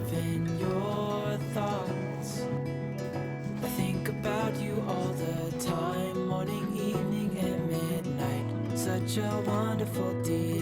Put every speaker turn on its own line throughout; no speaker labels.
in your thoughts. I think about you all the time, morning, evening, and midnight. Such a wonderful delight.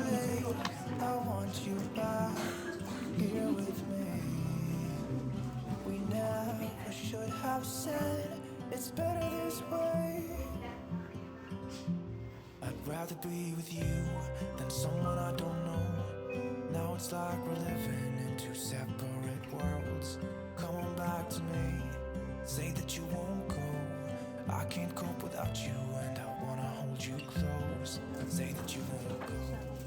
have said it's better this way. I'd rather be with you than someone I don't know. Now it's like we're living in two separate worlds. Come on back to me. Say that you won't go. I can't cope without you, and I wanna hold you close. Say that you won't go.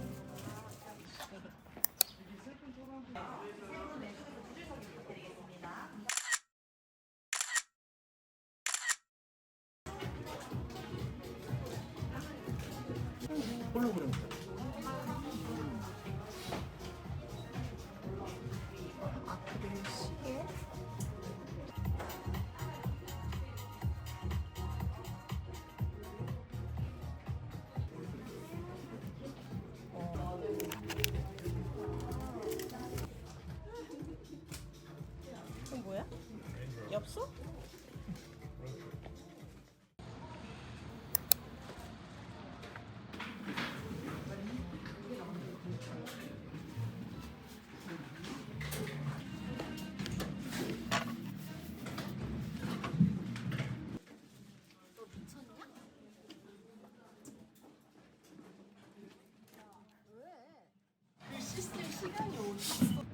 엽서?
뭐랑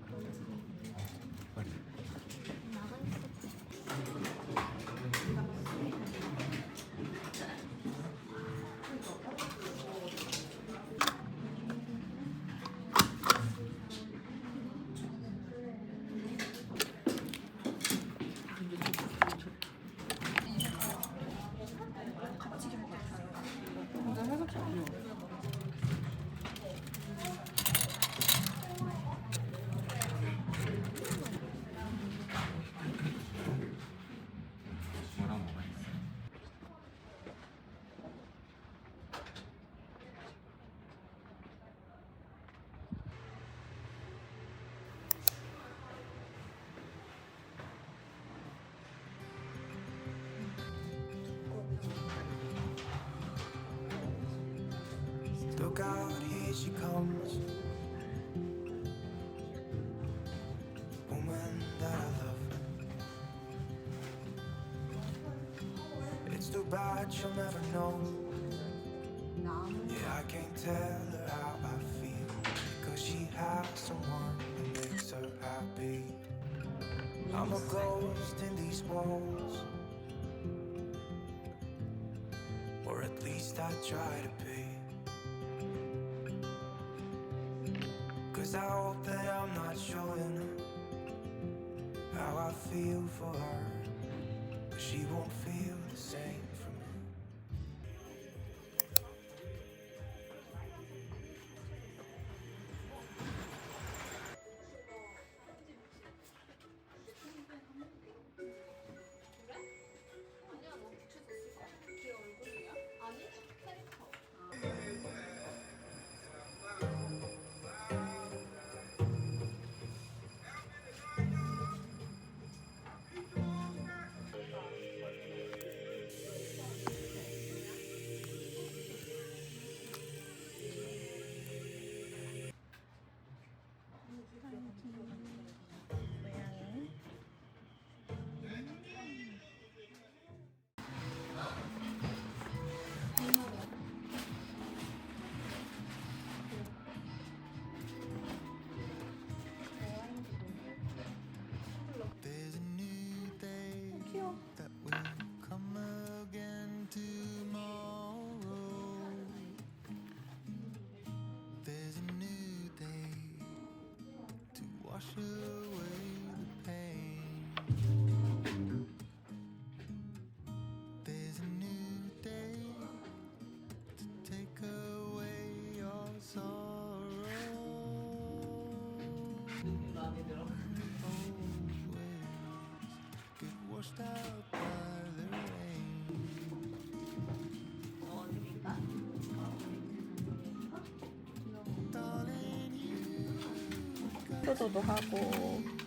Look out, here she comes. Woman that I love. It's too bad she'll never know. Yeah, I can't tell her how I feel. Cause she has someone who makes her happy. I'm a ghost in these walls. Or at least I try to be. Cause I hope that I'm not showing how I feel for her. But she won't feel the same
어,
효도도 하고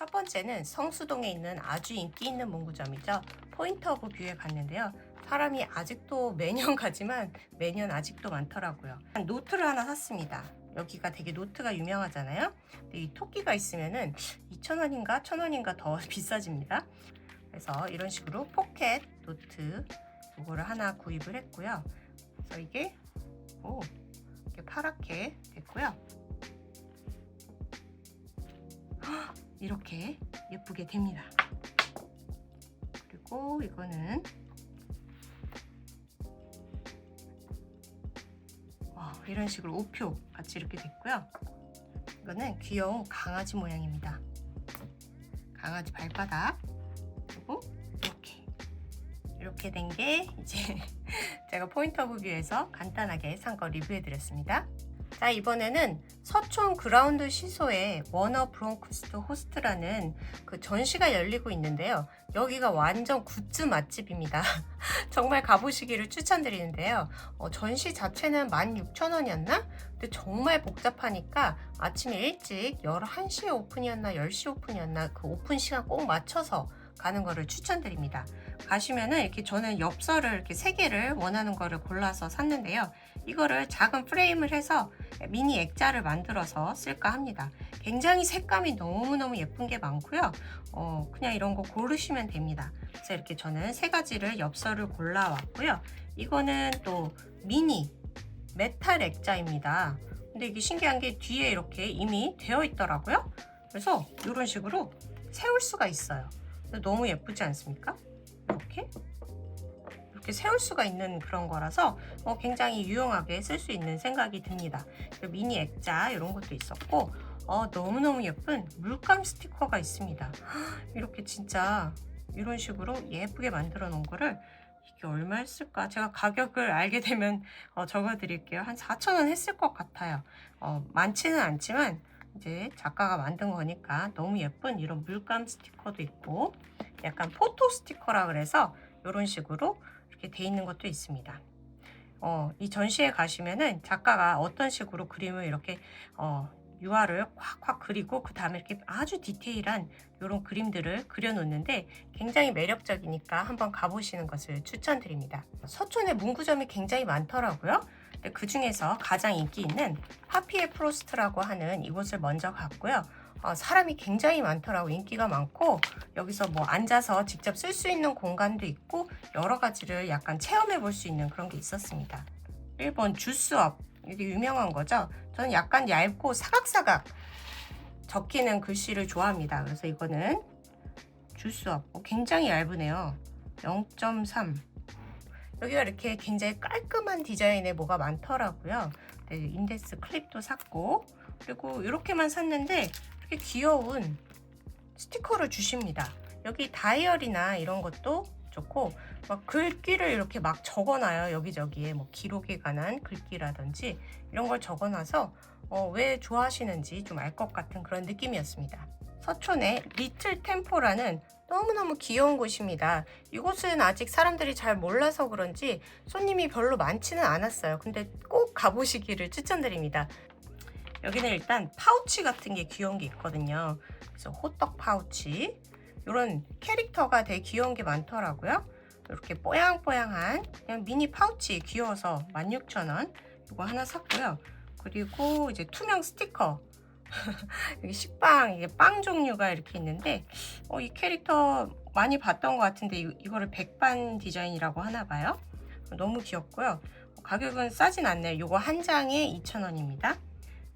첫 번째는 성수동에 있는 아주 인기 있는 문구점이죠. 포인트 오브 뷰에 갔는데요. 사람이 아직도 매년 가지만 매년 아직도 많더라고요. 노트를 하나 샀습니다. 여기가 되게 노트가 유명하잖아요. 이 토끼가 있으면은 2,000원인가 1,000원인가 더 비싸집니다. 그래서 이런 식으로 포켓 노트 이거를 하나 구입을 했고요. 그래서 이게 오, 이렇게 파랗게 됐고요. 이렇게 예쁘게 됩니다. 그리고 이거는 와, 이런 식으로 우표 같이 이렇게 됐고요. 이거는 귀여운 강아지 모양입니다. 강아지 발바닥 그리고 이렇게 이렇게 된 게 이제 제가 포인트 오브 뷰에서 간단하게 산 거 리뷰해 드렸습니다. 자 이번에는 서촌 그라운드 시소에 워너 브론크스트 호스트라는 그 전시가 열리고 있는데요. 여기가 완전 굿즈 맛집입니다. 정말 가보시기를 추천드리는데요. 어, 전시 자체는 16,000원이었나? 근데 정말 복잡하니까 아침에 일찍 11시에 오픈이었나 10시 오픈이었나 그 오픈 시간 꼭 맞춰서 가는 거를 추천드립니다. 가시면은 이렇게 저는 엽서를 이렇게 세 개를 원하는 거를 골라서 샀는데요. 이거를 작은 프레임을 해서 미니 액자를 만들어서 쓸까 합니다. 굉장히 색감이 너무너무 예쁜 게 많고요. 어, 그냥 이런 거 고르시면 됩니다. 그래서 이렇게 저는 세 가지를 엽서를 골라왔고요. 이거는 또 미니 메탈 액자입니다. 근데 이게 신기한 게 뒤에 이렇게 이미 되어 있더라고요. 그래서 이런 식으로 세울 수가 있어요. 너무 예쁘지 않습니까? 이렇게 이렇게 세울 수가 있는 그런 거라서 어, 굉장히 유용하게 쓸 수 있는 생각이 듭니다. 미니 액자 이런 것도 있었고 어, 너무너무 예쁜 물감 스티커가 있습니다. 이렇게 진짜 이런 식으로 예쁘게 만들어 놓은 거를 이게 얼마였을까? 제가 가격을 알게 되면 어, 적어 드릴게요. 한 4,000원 했을 것 같아요. 어, 많지는 않지만 이제 작가가 만든 거니까 너무 예쁜 이런 물감 스티커도 있고 약간 포토 스티커라 그래서 이런 식으로 이렇게 돼 있는 것도 있습니다. 어, 이 전시회 가시면은 작가가 어떤 식으로 그림을 이렇게 어, 유화를 콱콱 그리고 그 다음에 이렇게 아주 디테일한 이런 그림들을 그려놓는데 굉장히 매력적이니까 한번 가보시는 것을 추천드립니다. 서촌에 문구점이 굉장히 많더라고요. 근데 그 중에서 가장 인기 있는 파피에 프로스트라고 하는 이곳을 먼저 갔고요. 어, 사람이 굉장히 많더라고 인기가 많고 여기서 뭐 앉아서 직접 쓸 수 있는 공간도 있고 여러 가지를 약간 체험해 볼 수 있는 그런 게 있었습니다. 1번 주스업 이게 유명한 거죠. 저는 약간 얇고 사각사각 적히는 글씨를 좋아합니다. 그래서 이거는 주스업 어, 굉장히 얇으네요. 0.3 여기가 이렇게 굉장히 깔끔한 디자인의 뭐가 많더라고요. 네, 인덱스 클립도 샀고 그리고 이렇게만 샀는데 이렇게 귀여운 스티커를 주십니다. 여기 다이어리나 이런 것도 좋고 막 글귀를 이렇게 막 적어놔요 여기저기에 뭐 기록에 관한 글귀라든지 이런 걸 적어놔서 어, 왜 좋아하시는지 좀 알 것 같은 그런 느낌이었습니다. 서촌의 리틀 템포라는 너무너무 귀여운 곳입니다. 이곳은 아직 사람들이 잘 몰라서 그런지 손님이 별로 많지는 않았어요. 근데 꼭 가보시기를 추천드립니다. 여기는 일단 파우치 같은 게 귀여운 게 있거든요. 그래서 호떡 파우치 이런 캐릭터가 되게 귀여운 게 많더라고요. 이렇게 뽀양뽀양한 그냥 미니 파우치 귀여워서 16,000원 이거 하나 샀고요. 그리고 이제 투명 스티커 여기 식빵 이게 빵 종류가 이렇게 있는데 어, 이 캐릭터 많이 봤던 것 같은데 이, 이거를 백반 디자인이라고 하나 봐요. 너무 귀엽고요. 가격은 싸진 않네요. 이거 한 장에 2,000원입니다.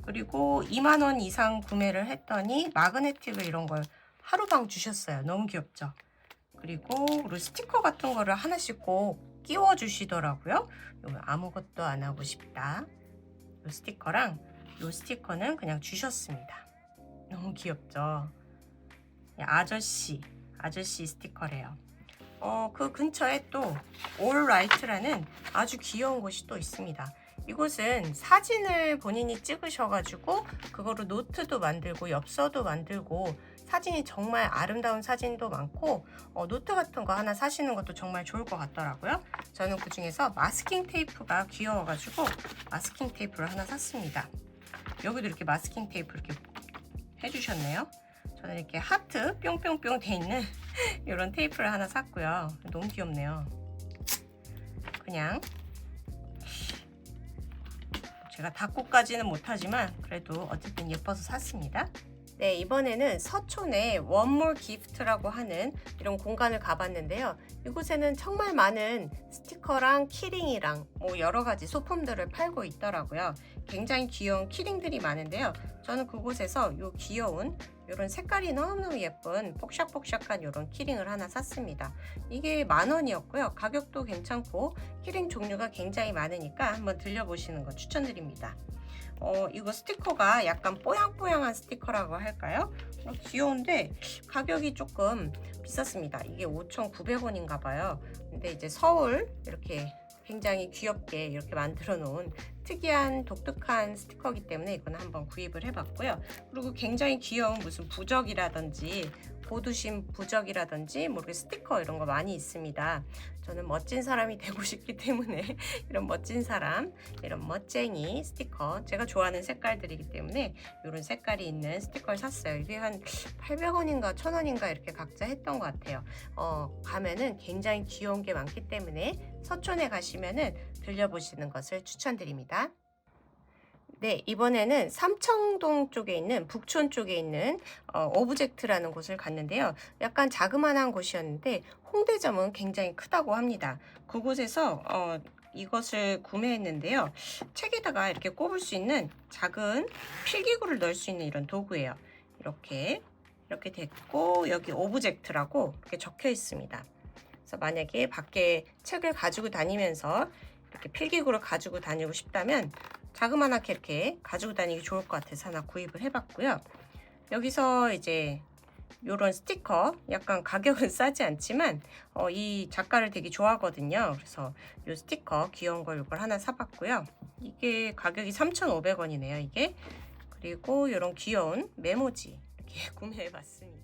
그리고 2만 원 이상 구매를 했더니 마그네틱을 이런 걸 하루방 주셨어요. 너무 귀엽죠? 그리고 스티커 같은 거를 하나씩 꼭 끼워 주시더라고요. 아무것도 안 하고 싶다. 이 스티커랑 이 스티커는 그냥 주셨습니다. 너무 귀엽죠? 아저씨, 아저씨 스티커래요. 어, 그 근처에 또 올라이트라는 아주 귀여운 곳이 또 있습니다. 이곳은 사진을 본인이 찍으셔가지고 그거로 노트도 만들고 엽서도 만들고 사진이 정말 아름다운 사진도 많고 어, 노트 같은 거 하나 사시는 것도 정말 좋을 것 같더라고요. 저는 그 중에서 마스킹 테이프가 귀여워가지고 마스킹 테이프를 하나 샀습니다. 여기도 이렇게 마스킹 테이프 이렇게 해주셨네요. 저는 이렇게 하트 뿅뿅뿅 돼 있는 이런 테이프를 하나 샀고요. 너무 귀엽네요. 그냥 제가 닫고까지는 못하지만 그래도 어쨌든 예뻐서 샀습니다. 네, 이번에는 서촌의 원몰 기프트라고 하는 이런 공간을 가봤는데요. 이곳에는 정말 많은 스티커랑 키링이랑 뭐 여러 가지 소품들을 팔고 있더라고요. 굉장히 귀여운 키링들이 많은데요. 저는 그곳에서 이 귀여운 이런 색깔이 너무너무 예쁜 폭샥폭샥한 이런 키링을 하나 샀습니다. 이게 만 원이었고요. 가격도 괜찮고 키링 종류가 굉장히 많으니까 한번 들려보시는 거 추천드립니다. 어, 이거 스티커가 약간 뽀양뽀양한 스티커라고 할까요? 어, 귀여운데 가격이 조금 비쌌습니다. 이게 5,900원인가 봐요. 근데 이제 서울 이렇게 굉장히 귀엽게 이렇게 만들어 놓은 특이한 독특한 스티커이기 때문에 이건 한번 구입을 해봤고요. 그리고 굉장히 귀여운 무슨 부적이라든지 고두심 부적이라든지 뭐 이렇게 스티커 이런 거 많이 있습니다. 저는 멋진 사람이 되고 싶기 때문에 이런 멋진 사람, 이런 멋쟁이 스티커 제가 좋아하는 색깔들이기 때문에 이런 색깔이 있는 스티커를 샀어요. 이게 한 800원인가 1000원인가 이렇게 각자 했던 것 같아요. 어, 가면은 굉장히 귀여운 게 많기 때문에 서촌에 가시면은 들려보시는 것을 추천드립니다. 네, 이번에는 삼청동 쪽에 있는 북촌 쪽에 있는 어, 오브젝트라는 곳을 갔는데요. 약간 자그마한 곳이었는데 홍대점은 굉장히 크다고 합니다. 그곳에서 어, 이것을 구매했는데요. 책에다가 이렇게 꼽을 수 있는 작은 필기구를 넣을 수 있는 이런 도구예요. 이렇게 이렇게 됐고 여기 오브젝트라고 이렇게 적혀 있습니다. 그래서 만약에 밖에 책을 가지고 다니면서 이렇게 필기구를 가지고 다니고 싶다면 자그마하게 이렇게 가지고 다니기 좋을 것 같아서 하나 구입을 해봤고요. 여기서 이제 이런 스티커 약간 가격은 싸지 않지만 어, 이 작가를 되게 좋아하거든요. 그래서 이 스티커 귀여운 걸 이걸 하나 사봤고요. 이게 가격이 3,500원이네요. 이게 그리고 이런 귀여운 메모지 이렇게 구매해봤습니다.